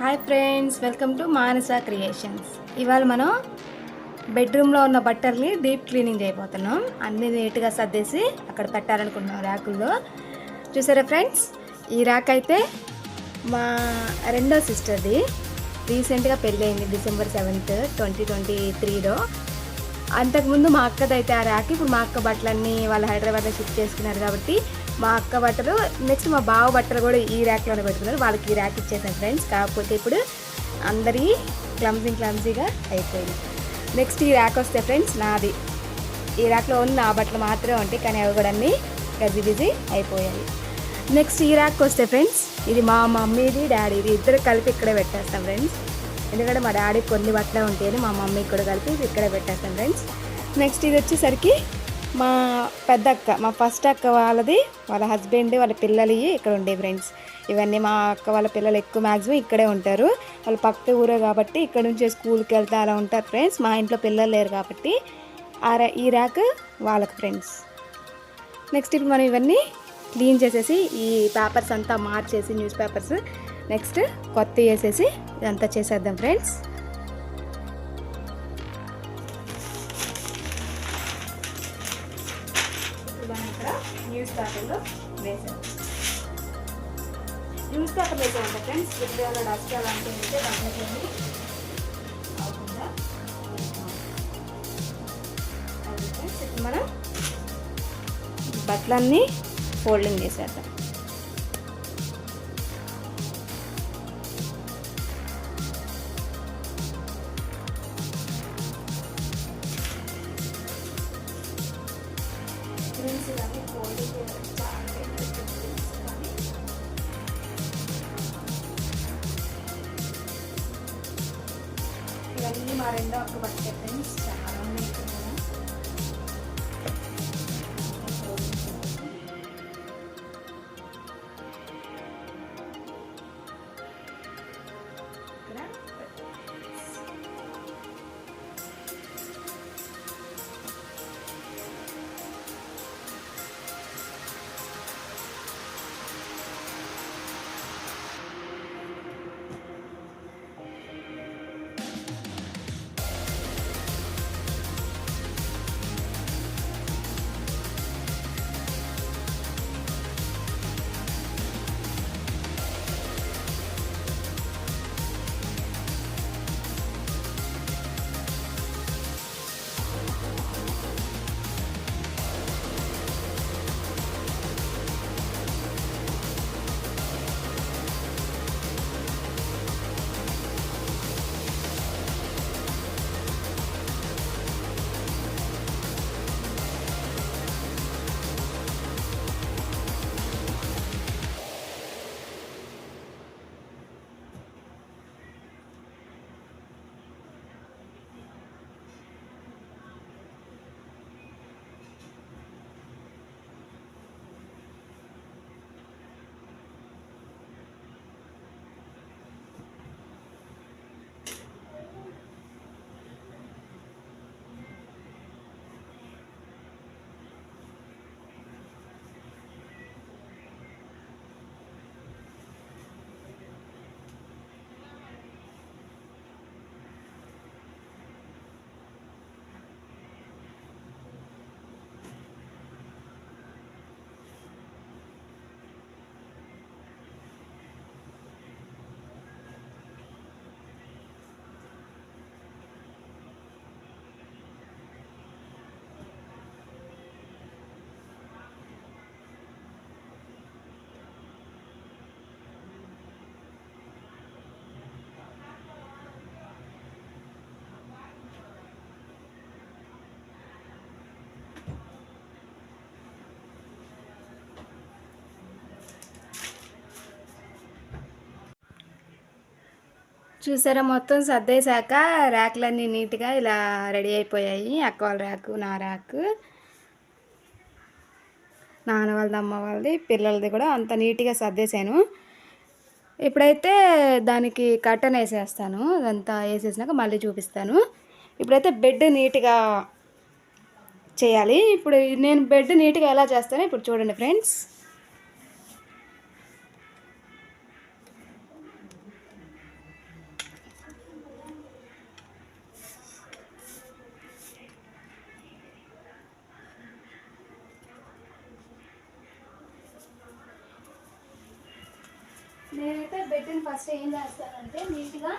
Hi friends welcome to Manasa creations ఇవాళ మనం బెడ్రూమ్లో ఉన్న బట్టల్ని డీప్ క్లీనింగ్ చేయబోతున్నాం. అన్ని నీట్గా సర్దేసి అక్కడ పెట్టాలనుకుంటున్నాం ర్యాకుల్లో. చూసారా ఫ్రెండ్స్ ఈ ర్యాక్ అయితే మా రెండో సిస్టర్ది రీసెంట్గా పెళ్ళయింది డిసెంబర్ సెవెంత్ ట్వంటీ ట్వంటీ త్రీలో అంతకుముందు మా అక్కదైతే ఆ ర్యాక్ ఇప్పుడు మా అక్క బట్టలన్నీ వాళ్ళు హైదరాబాద్లో షిఫ్ట్ చేసుకున్నారు కాబట్టి మా అక్క బట్టలు నెక్స్ట్ మా బావ బట్టలు కూడా ఈ ర్యాక్లోనే పెట్టుకున్నారు. వాళ్ళకి ఈ ర్యాక్ ఇచ్చేసాను ఫ్రెండ్స్ కాకపోతే ఇప్పుడు అందరి క్లమ్జీ క్లమ్జీగా అయిపోయింది. నెక్స్ట్ ఈ ర్యాక్ వస్తే ఫ్రెండ్స్ నాది. ఈ ర్యాక్లో ఉన్న నా బట్టలు మాత్రమే ఉంటాయి కానీ అవి కూడా అన్నీ గజి బిజీ అయిపోయాయి. నెక్స్ట్ ఈ ర్యాక్ వస్తే ఫ్రెండ్స్ ఇది మా మమ్మీది డాడీది. ఇద్దరు కలిపి ఇక్కడే పెట్టేస్తాం ఫ్రెండ్స్ ఎందుకంటే మా డాడీ కొన్ని బట్టలే ఉంటాయని మా మమ్మీ కూడా కలిపి ఇక్కడే పెట్టేస్తాం ఫ్రెండ్స్ నెక్స్ట్ ఇది వచ్చేసరికి మా పెద్ద అక్క మా ఫస్ట్ అక్క వాళ్ళది వాళ్ళ హస్బెండ్ వాళ్ళ పిల్లలు ఇక్కడ ఉండే ఫ్రెండ్స్ ఇవన్నీ మా అక్క వాళ్ళ పిల్లలు ఎక్కువ మ్యాక్సిమం ఇక్కడే ఉంటారు. వాళ్ళు పక్క ఊరే కాబట్టి ఇక్కడ నుంచి స్కూల్కి వెళ్తే అలా ఉంటారు ఫ్రెండ్స్ మా ఇంట్లో పిల్లలు లేరు కాబట్టి ఆ రా ఈ ర్యాక్ వాళ్ళకి ఫ్రెండ్స్ నెక్స్ట్ ఇప్పుడు మనం ఇవన్నీ క్లీన్ చేసేసి ఈ పేపర్స్ అంతా మార్చేసి న్యూస్ పేపర్స్ నెక్స్ట్ కొత్త వేసేసి ఇదంతా చేసేద్దాం ఫ్రెండ్స్ న్యూస్ పేపర్లో వేసాను న్యూస్ పేపర్ వేసామంట ఫ్రెండ్స్. ఇప్పుడు డస్ట్ అలాంటివి ఉంటే దాంట్లోకి అవ్వకుండా మనం బట్టలన్నీ ఫోల్డింగ్ చేసేద్దాం. ఇవన్నీ మా రెండో అక్క బట్టే ఫ్రెండ్స్ చాలా ఉన్నాయి. చూసారా మొత్తం సర్దేశాక ర్యాక్లన్నీ నీట్గా ఇలా రెడీ అయిపోయాయి. అక్క వాళ్ళ ర్యాకు నా ర్యాకు. నాన్న వాళ్ళది అమ్మ వాళ్ళది పిల్లలది కూడా అంత నీట్గా సర్దేశాను. ఇప్పుడైతే దానికి కర్టన్ వేసేస్తాను. అదంతా వేసేసినాక మళ్ళీ చూపిస్తాను. ఇప్పుడైతే బెడ్ నీట్గా చేయాలి. ఇప్పుడు నేను బెడ్ నీట్గా ఎలా చేస్తానో ఇప్పుడు చూడండి ఫ్రెండ్స్. నేనైతే బెడ్ని ఫస్ట్ ఏం చేస్తానంటే నీట్గా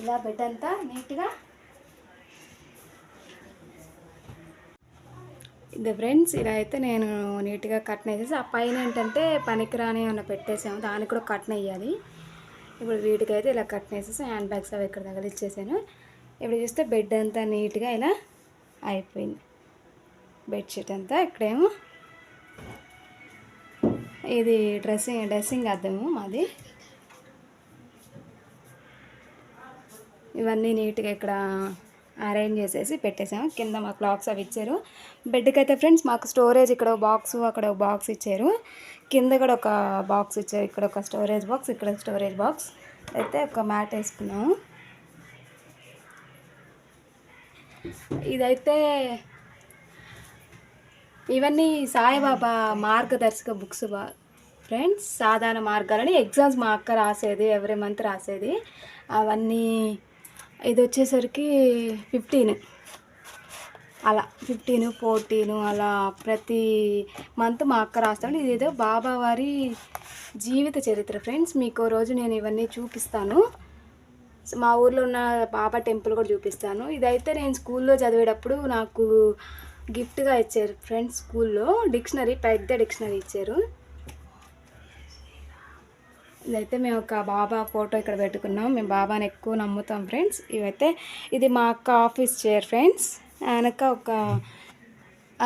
ఇలా బెడ్ అంతా నీట్గా ఇది ఫ్రెండ్స్ ఇలా అయితే నేను నీట్గా కట్న వేసేసి ఆ పైన ఏంటంటే పనికిరాని ఏమైనా పెట్టేసాము దానికి కూడా కట్న వేయాలి. ఇప్పుడు వీటికైతే ఇలా కట్న వేసేసి హ్యాండ్ బ్యాగ్స్ అవి ఇక్కడ తగిలిచ్చేసాను. ఇప్పుడు చూస్తే బెడ్ అంతా నీట్గా ఇలా అయిపోయింది. బెడ్షీట్ అంతా ఇక్కడేమో. ఇది డ్రెస్సింగ్ డ్రెస్సింగ్ అద్దము మాది. ఇవన్నీ నీట్గా ఇక్కడ అరేంజ్ చేసేసి పెట్టేసాము. కింద మా క్లాక్స్ అవి ఇచ్చారు. బెడ్కి అయితే ఫ్రెండ్స్ మాకు స్టోరేజ్ ఇక్కడ బాక్స్ అక్కడ ఒక బాక్స్ ఇచ్చారు. కింద కూడా ఒక బాక్స్ ఇచ్చారు. ఇక్కడ ఒక స్టోరేజ్ బాక్స్ ఇక్కడ స్టోరేజ్ బాక్స్. అయితే ఒక మ్యాట్ వేసుకున్నాము. ఇదైతే ఇవన్నీ సాయిబాబా మార్గదర్శక బుక్స్ బా ఫ్రెండ్స్. సాధారణ మార్గాలని ఎగ్జామ్స్ మా అక్క రాసేది ఎవ్రీ మంత్ రాసేది. అవన్నీ ఇది వచ్చేసరికి ఫిఫ్టీన్. అలా ఫిఫ్టీన్ ఫోర్టీన్ అలా ప్రతి మంత్ మా అక్క రాస్తాను ఇదేదో బాబా వారి జీవిత చరిత్ర. ఫ్రెండ్స్ మీకు రోజు నేను ఇవన్నీ చూపిస్తాను. మా ఊర్లో ఉన్న బాబా టెంపుల్ కూడా చూపిస్తాను. ఇదైతే నేను స్కూల్లో చదివేటప్పుడు నాకు గిఫ్ట్గా ఇచ్చారు. ఫ్రెండ్స్ స్కూల్లో డిక్షనరీ పెద్ద డిక్షనరీ ఇచ్చారు. ఇదైతే మేము ఒక బాబా ఫోటో ఇక్కడ పెట్టుకున్నాం. మేము బాబాని ఎక్కువ నమ్ముతాం ఫ్రెండ్స్. ఇవైతే ఇది మా అక్క ఆఫీస్ చైర్ ఫ్రెండ్స్. వెనక ఒక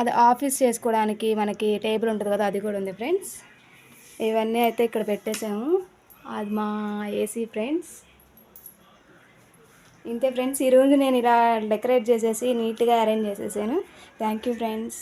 అది ఆఫీస్ చేసుకోవడానికి మనకి టేబుల్ ఉంటుంది కదా అది కూడా ఉంది ఫ్రెండ్స్. ఇవన్నీ అయితే ఇక్కడ పెట్టేసాము అది మా ఏసీ ఫ్రెండ్స్. ఇంతే ఫ్రెండ్స్ ఈరోజు నేను ఇలా డెకరేట్ చేసేసి నీట్గా అరేంజ్ చేసేసాను. Thank you friends.